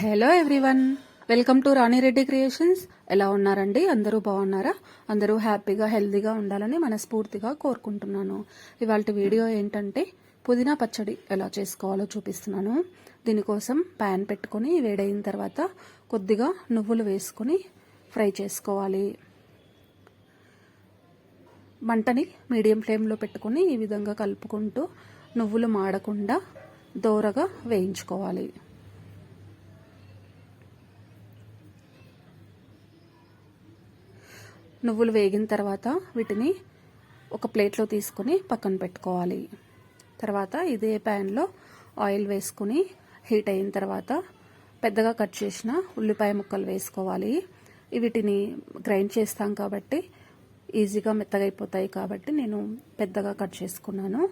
Hello everyone. Welcome to Ranireddy creations. ఎలా ఉన్నారండి? అందరూ బాగున్నారా? అందరూ హ్యాపీగా హెల్తీగా ఉండాలని మనస్ఫూర్తిగా కోరుకుంటున్నాను. ఇవాళ వీడియో ఏంటంటే పుదీనా పచ్చడి ఎలా చేసుకోవాలో చూపిస్తున్నాను. దీనికోసం ప్యాన్ పెట్టుకొని వేడైన తర్వాత కొద్దిగా నువ్వులు వేసుకొని ఫ్రై చేసుకోవాలి. మంటని మీడియం ఫ్లేమ్లో పెట్టుకొని ఈ విధంగా కలుపుకుంటూ నువ్వులు మాడకుండా దోరగా వేయించుకోవాలి. నువ్వులు వేగిన తర్వాత వీటిని ఒక ప్లేట్లో తీసుకుని పక్కన పెట్టుకోవాలి. తర్వాత ఇదే ప్యాన్లో ఆయిల్ వేసుకుని హీట్ అయిన తర్వాత పెద్దగా కట్ చేసిన ఉల్లిపాయ ముక్కలు వేసుకోవాలి. వీటిని గ్రైండ్ చేస్తాం కాబట్టి ఈజీగా మెత్తగా అయిపోతాయి కాబట్టి నేను పెద్దగా కట్ చేసుకున్నాను.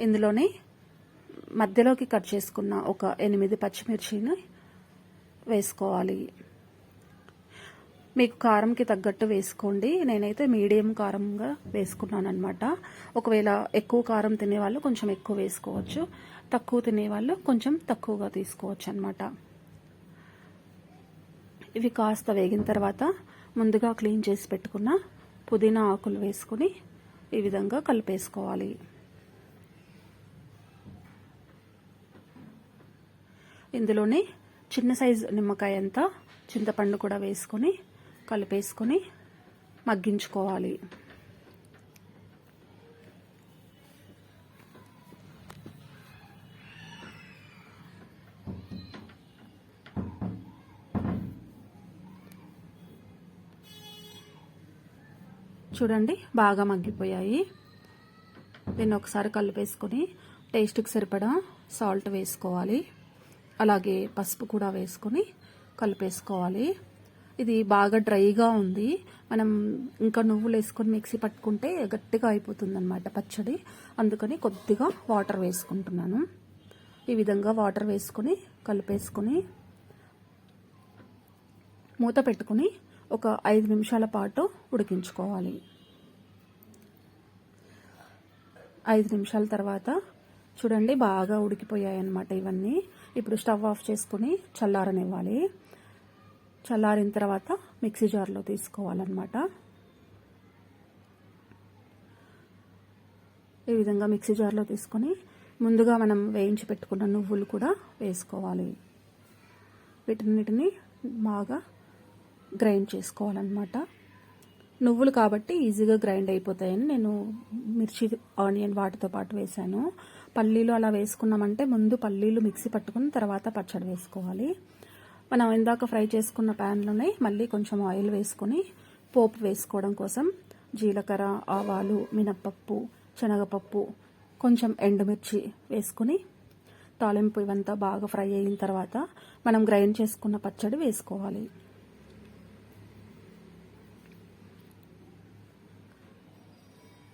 ఇందులోనే మధ్యలోకి కట్ చేసుకున్న ఒక ఎనిమిది పచ్చిమిర్చిని వేసుకోవాలి. మీకు కారంకి తగ్గట్టు వేసుకోండి. నేనైతే మీడియం కారంగా వేసుకున్నాను అనమాట ఒకవేళ ఎక్కువ కారం తినేవాళ్ళు కొంచెం ఎక్కువ వేసుకోవచ్చు. తక్కువ తినేవాళ్ళు కొంచెం తక్కువగా తీసుకోవచ్చు అనమాట ఇవి కాస్త వేగిన తర్వాత ముందుగా క్లీన్ చేసి పెట్టుకున్న పుదీనా ఆకులు వేసుకుని ఈ విధంగా కలిపేసుకోవాలి. ఇందులోనే చిన్న సైజు నిమ్మకాయ అంతా చింతపండు కూడా వేసుకొని కలిపేసుకొని మగ్గించుకోవాలి. చూడండి బాగా మగ్గిపోయాయి. దీన్ని ఒకసారి కలిపేసుకొని టేస్ట్కి సరిపడా సాల్ట్ వేసుకోవాలి. అలాగే పసుపు కూడా వేసుకొని కలిపేసుకోవాలి. ఇది బాగా డ్రైగా ఉంది. మనం ఇంకా నువ్వులు వేసుకొని మిక్సీ పట్టుకుంటే గట్టిగా అయిపోతుంది అనమాట పచ్చడి. అందుకని కొద్దిగా వాటర్ వేసుకుంటున్నాను. ఈ విధంగా వాటర్ వేసుకొని కలిపేసుకొని మూత పెట్టుకుని ఒక ఐదు నిమిషాల పాటు ఉడికించుకోవాలి. ఐదు నిమిషాల తర్వాత చూడండి బాగా ఉడికిపోయాయి అన్నమాట ఇవన్నీ. ఇప్పుడు స్టవ్ ఆఫ్ చేసుకుని చల్లారనివ్వాలి. చల్లారిన తర్వాత మిక్సీ జార్లో తీసుకోవాలన్నమాట. ఈ విధంగా మిక్సీ జార్లో తీసుకొని ముందుగా మనం వేయించి పెట్టుకున్న నువ్వులు కూడా వేసుకోవాలి. వీటన్నిటిని బాగా గ్రైండ్ చేసుకోవాలన్నమాట. నువ్వులు కాబట్టి ఈజీగా గ్రైండ్ అయిపోతాయని నేను మిర్చి ఆనియన్ వాటితో పాటు వేసాను పల్లీలు అలా వేసుకున్నామంటే ముందు పల్లీలు మిక్సీ పట్టుకుని తర్వాత పచ్చడి వేసుకోవాలి. మనం ఇందాక ఫ్రై చేసుకున్న ప్యాన్లోనే మళ్ళీ కొంచెం ఆయిల్ వేసుకొని పోపు వేసుకోవడం కోసం జీలకర్ర ఆవాలు మినప్పప్పు శనగపప్పు కొంచెం ఎండుమిర్చి వేసుకుని తాలింపు ఇవంతా బాగా ఫ్రై అయిన తర్వాత మనం గ్రైండ్ చేసుకున్న పచ్చడి వేసుకోవాలి.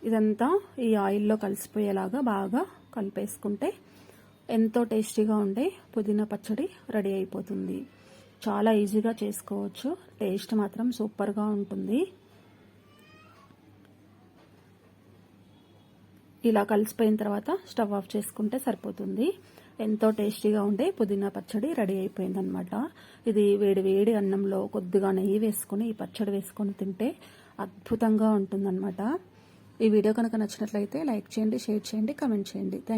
ఇదంతా ఈ ఆయిల్లో కలిసిపోయేలాగా బాగా కలిపేసుకుంటే ఎంతో టేస్టీగా ఉండే పుదీనా పచ్చడి రెడీ అయిపోతుంది. చాలా ఈజీగా చేసుకోవచ్చు. టేస్ట్ మాత్రం సూపర్గా ఉంటుంది. ఇలా కలిసిపోయిన తర్వాత స్టవ్ ఆఫ్ చేసుకుంటే సరిపోతుంది. ఎంతో టేస్టీగా ఉండే పుదీనా పచ్చడి రెడీ అయిపోయిందనమాట ఇది వేడి వేడి అన్నంలో కొద్దిగా నెయ్యి వేసుకుని ఈ పచ్చడి వేసుకొని తింటే అద్భుతంగా ఉంటుందన్నమాట. ఈ వీడియో కనుక నచ్చినట్లయితే లైక్ చేయండి షేర్ చేయండి కమెంట్ చేయండి. థ్యాంక్